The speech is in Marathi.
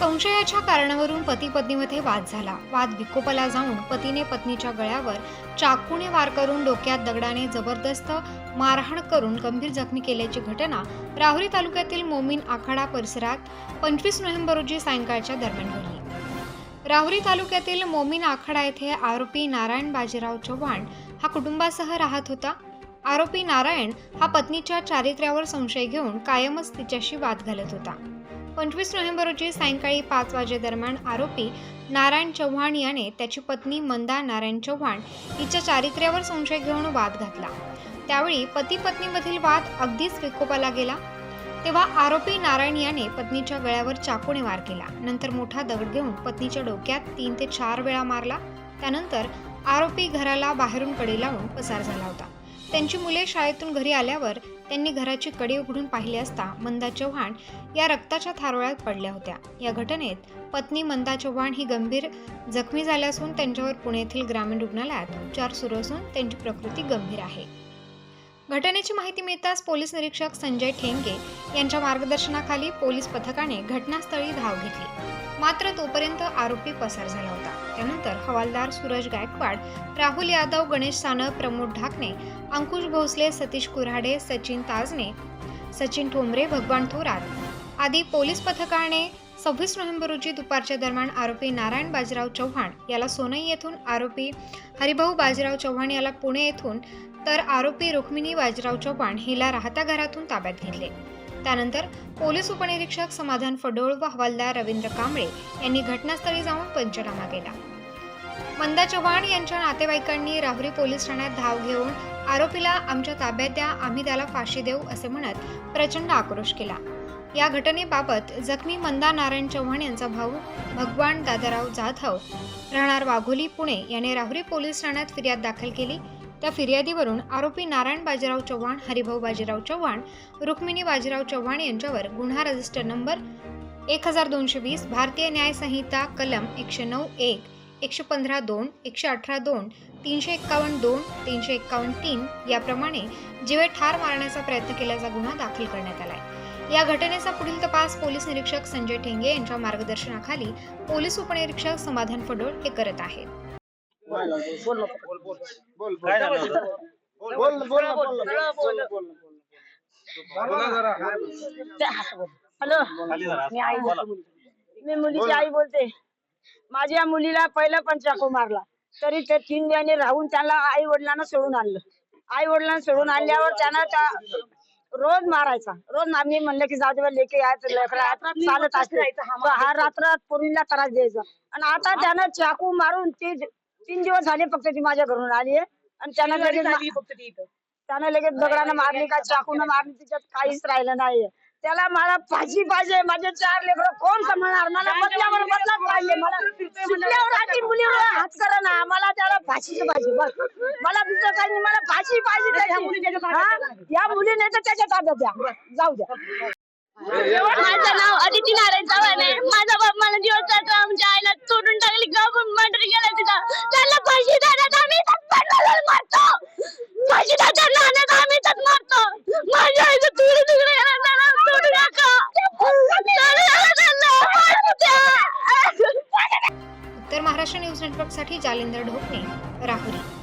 संशयाच्या कारणावरून पती पत्नीमध्ये वाद झाला. वाद विकोपाला जाऊन पतीने पत्नीच्या गळ्यावर चाकूने वार करून डोक्यात दगडाने जबरदस्त मारहाण करून गंभीर जखमी केल्याची घटना राहुरी तालुक्यातील मोमीन आखाडा परिसरात पंचवीस नोव्हेंबर रोजी सायंकाळच्या दरम्यान घडली. राहुरी तालुक्यातील मोमीन आखाडा येथे आरोपी नारायण बाजीराव चव्हाण हा कुटुंबासह राहत होता. आरोपी नारायण हा पत्नीच्या चारित्र्यावर संशय घेऊन कायमच तिच्याशी वाद घालत होता. पंचवीस नोव्हेंबर रोजी सायंकाळी पाच वाजेदरम्यान आरोपी नारायण चव्हाण याने त्याची पत्नी मंदा नारायण चव्हाण हिच्या चारित्र्यावर संशय घेऊन वाद घातला. त्यावेळी पती पत्नीमधील वाद अगदीच विकोपाला गेला. तेव्हा आरोपी नारायण याने पत्नीच्या गळ्यावर चाकूने वार केला. नंतर मोठा दगड घेऊन पत्नीच्या डोक्यात तीन ते चार वेळा मारला. त्यानंतर आरोपी घराला बाहेरून कडे लावून पसार झाला होता. त्यांची मुले शाळेतून घरी आल्यावर त्यांनी घराची कडी उघडून पाहिली असता मंदा चव्हाण या रक्ताच्या थारोळ्यात पडल्या होत्या. या घटनेत पत्नी मंदा चव्हाण ही गंभीर जखमी झाल्या असून त्यांच्यावर पुणे येथील ग्रामीण रुग्णालयात उपचार सुरू असून त्यांची प्रकृती गंभीर आहे. घटनेची माहिती मिळताच पोलीस निरीक्षक संजय ठेंगे यांच्या मार्गदर्शनाखाली पोलीस पथकाने घटनास्थळी धाव घेतली. मात्र तोपर्यंत आरोपी पसार झाला होता. त्यानंतर हवालदार सूरज गायकवाड राहुल यादव गणेश सानप प्रमोद ढाकणे अंकुश भोसले सतीश कुऱ्हाडे सचिन ताजने सचिन ठोंबरे भगवान थोरात आदी पोलीस पथकाने सव्वीस नोव्हेंबर रोजी दुपारच्या दरम्यान आरोपी नारायण बाजीराव चव्हाण याला सोनई येथून आरोपी हरिभाऊ बाजीराव चव्हाण याला पुणे येथून तर आरोपी रुक्मिणी बाजीराव चव्हाण हिला राहत्या घरातून ताब्यात घेतले. त्यानंतर पोलीस उपनिरीक्षक समाधान फडोळ व हवालदार रवींद्र कांबळे यांनी घटनास्थळी जाऊन पंचनामा केला. मंदा चव्हाण यांच्या नातेवाईकांनी राहुरी पोलीस ठाण्यात धाव घेऊन आरोपीला आमच्या ताब्यात द्या आम्ही त्याला फाशी देऊ असे म्हणत प्रचंड आक्रोश केला. या घटनेबाबत जखमी मंदा नारायण चव्हाण यांचा भाऊ भगवान दादाराव जाधव राहणार वाघोली पुणे याने राहुरी पोलीस ठाण्यात फिर्याद दाखल केली. त्या फिर्यादीवरून आरोपी नारायण बाजीराव चव्हाण हरिभाऊ बाजीराव चव्हाण रुक्मिणी बाजीराव चव्हाण यांच्यावर गुन्हा रजिस्टर नंबर एक हजार दोनशे वीस भारतीय न्याय संहिता कलम एकशे नऊ एक एकशे पंधरा दोन एकशे अठरा दोन तीनशे एक्कावन्न दोन तीनशे एक्कावन्न तीन याप्रमाणे जीवे ठार मारण्याचा प्रयत्न केल्याचा गुन्हा दाखल करण्यात आला आहे या घटनेचा पुढील तपास पोलीस निरीक्षक संजय ठेंगे यांच्या मार्गदर्शनाखाली पोलीस उपनिरीक्षक समाधान फडोळ हे करत आहेत. बोल बोल बोल बोल? बोल. हॅलो. मी आई बोला. बोलते मी मुलीची आई बोलते माझ्या मुलीला पहिला पण चाकू मारला तरी ते तीन महिने राहून त्याला आई वडिलांना सोडून आणलं आई वडिलांना सोडून आणल्यावर त्यानं त्या रोज मारायचा रोज आम्ही म्हणलं की जाऊ दे लेके चालत असते हा रात्र पोरीला त्रास द्यायचा आणि आता त्यानं चाकू मारून ती तीन दिवस झाले फक्त ती माझ्या घरून आली आहे. आणि त्यानं लगेच त्यानं लगेच दगडानं मारली का चाकून मारली तिच्यात काहीच राहिलं नाही त्याला मला फाशी पाहिजे माझे चार लेकरं कोण सांभाळणार? मला बदल्यावर बदलाच पाहिजे. मला शिकल्यावर आधी मुलीवर हात करा ना. मला त्याला फाशीच पाहिजे बस. मला दुसरं काही नाही मला फाशी पाहिजे त्याची. हा? या मुलीने तर त्याच्या ताब्यात द्या. जाऊ द्या. माझं नाव अदिती नारायण चव्हाण आहे. माझा बाप मला दिवस जातो आमच्या महाराष्ट्र न्यूज नेटवर्कसाठी जालिंदर ढोकणे राहुरी.